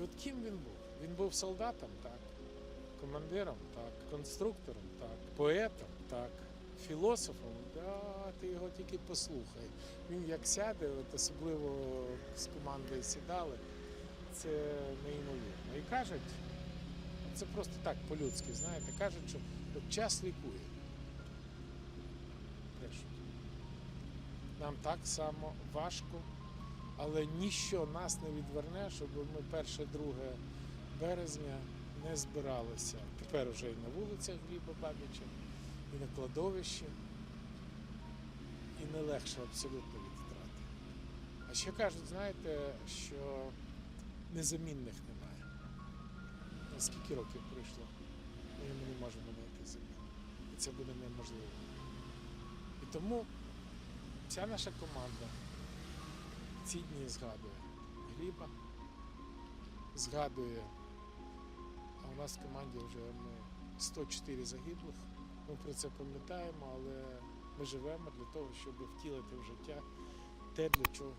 І от ким він був? Він був солдатом, так, командиром, так, конструктором, так, поетом, так, філософом. Да, ти його тільки послухай. Він як сяде, от особливо з командою сідали, це неймовірно. І кажуть, це просто так по-людськи, знаєте, кажуть, що от час лікує. Нам так само важко, але ніщо нас не відверне, щоб ми 1-2 березня не збиралися. Тепер вже і на вулицях Гліба Бабіча, і на кладовищі. І не легше абсолютно від втрати. А ще кажуть, знаєте, що незамінних немає. На Скільки років пройшло? Ми не можемо знайти заміну. І це буде неможливо. І тому вся наша команда ці дні згадує Гліба, згадує, а у нас в команді вже ми 104 загиблих. Ми про це пам'ятаємо, але ми живемо для того, щоб втілити в життя те, для чого